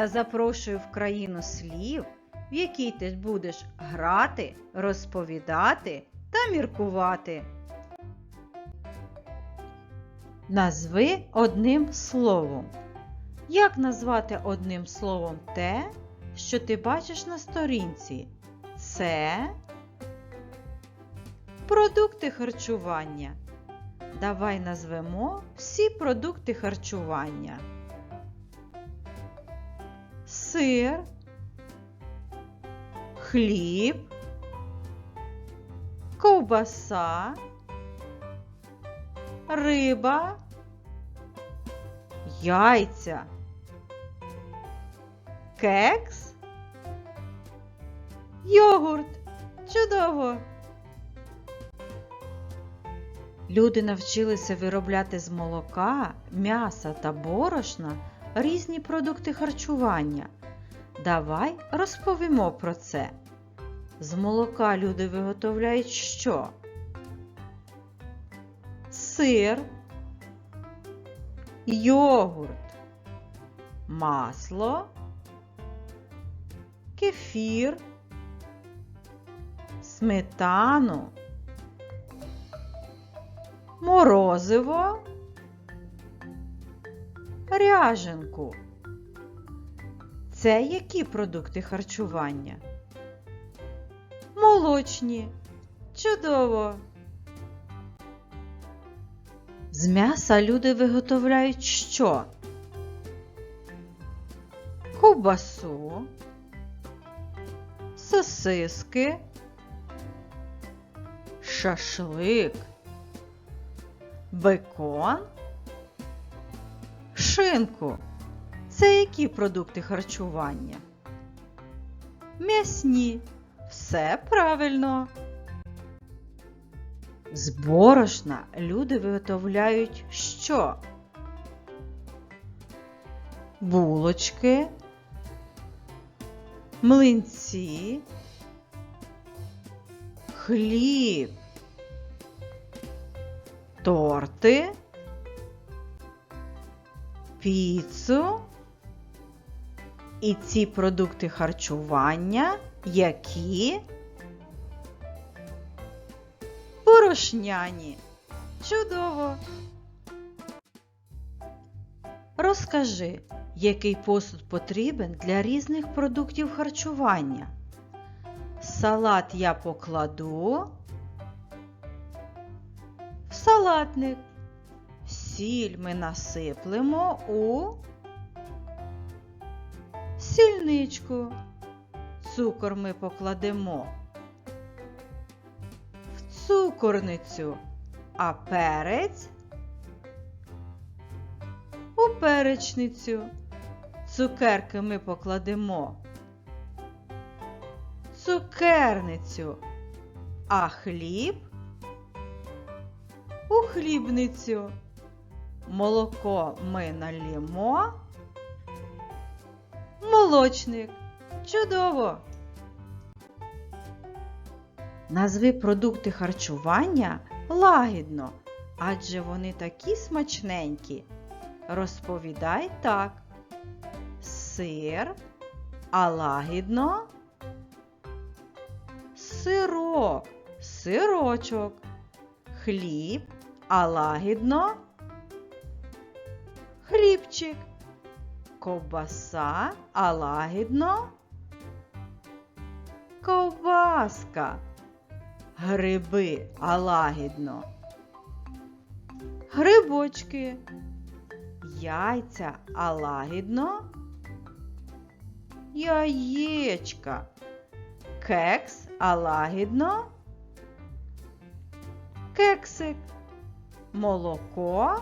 та запрошую в країну слів, в якій ти будеш грати, розповідати та міркувати. Назви одним словом. Як назвати одним словом те, що ти бачиш на сторінці? Це продукти харчування. Давай назвемо всі продукти харчування. Сир, хліб, ковбаса, риба, яйця, кекс, йогурт. Чудово! Люди навчилися виробляти з молока, м'яса та борошна різні продукти харчування. Давай розповімо про це. З молока люди виготовляють що? Сир, йогурт, масло, кефір, сметану, морозиво, ряженку. Це які продукти харчування? Молочні. Чудово! З м'яса люди виготовляють що? Ковбасу, сосиски, шашлик, бекон, шинку. Це які продукти харчування? М'ясні. Все правильно. З борошна люди виготовляють що? Булочки, млинці, хліб, торти, піцу. І ці продукти харчування, які порошняні. Чудово! Розкажи, який посуд потрібен для різних продуктів харчування. Салат я покладу в салатник. Сіль ми насиплемо у сільничку. Цукор ми покладемо в цукорницю, а перець у перечницю. Цукерки ми покладемо в цукерницю, а хліб у хлібницю. Молоко ми налємо молочник. Чудово! Назви продукти харчування лагідно, адже вони такі смачненькі. Розповідай так. Сир, а лагідно. Сирок, сирочок, хліб, а лагідно. Хлібчик ковбаса, а лагідно? Ковбаска, гриби, а лагідно, грибочки, яйця, а лагідно, яєчка, кекс, а лагідно, кексик, молоко,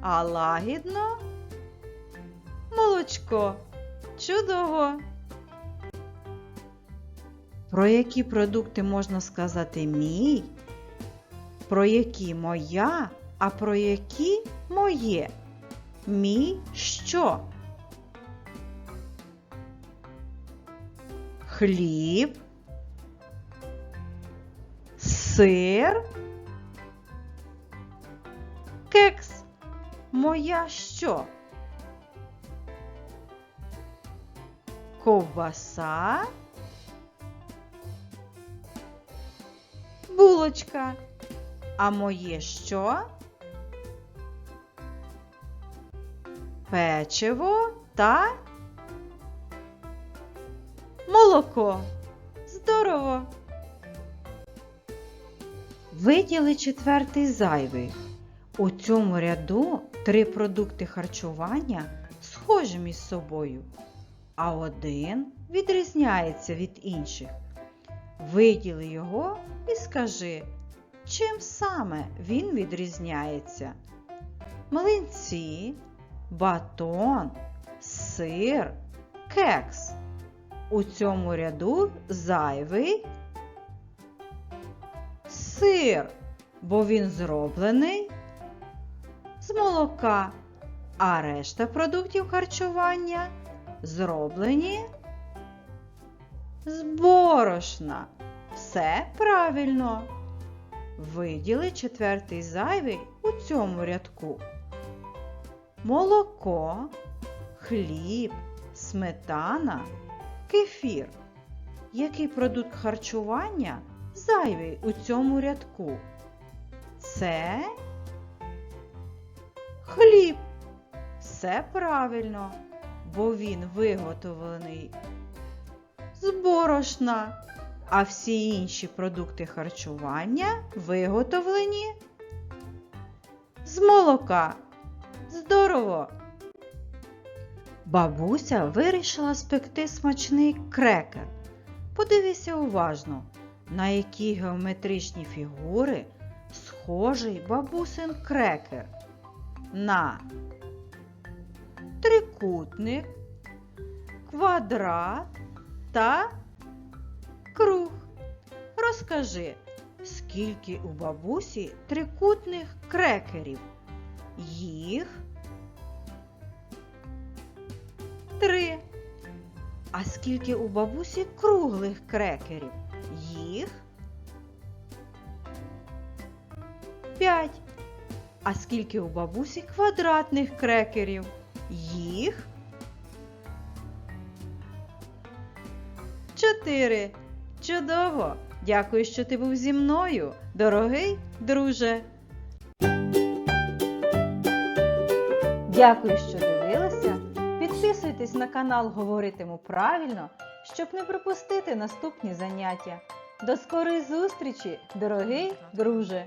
а лагідно молочко. Чудово! Про які продукти можна сказати мій, про які моя, а про які моє? Мій що? Хліб, сир, кекс. Моя що? ковбаса, булочка. А моє що? Печиво та молоко. Здорово! Виділи четвертий зайвий. У цьому ряду три продукти харчування схожі між собою, а один відрізняється від інших. Виділи його і скажи, чим саме він відрізняється. Млинці, батон, сир, кекс. У цьому ряду зайвий сир, бо він зроблений з молока, а решта продуктів харчування зроблені з борошна. Все правильно. Виділи четвертий зайвий у цьому рядку. Молоко, хліб, сметана, кефір. Який продукт харчування зайвий у цьому рядку? Це хліб. Все правильно, бо він виготовлений з борошна, а всі інші продукти харчування виготовлені з молока. Здорово! Бабуся вирішила спекти смачний крекер. Подивися уважно, на які геометричні фігури схожий бабусин крекер. На трикутник, квадрат та круг. Розкажи, скільки у бабусі трикутних крекерів? Їх три. А скільки у бабусі круглих крекерів? Їх п'ять. А скільки у бабусі квадратних крекерів? Їх чотири. Чудово! Дякую, що ти був зі мною, дорогий друже. Дякую, що дивилися. Підписуйтесь на канал Говоритиму правильно, щоб не пропустити наступні заняття. До скорої зустрічі, дорогий друже!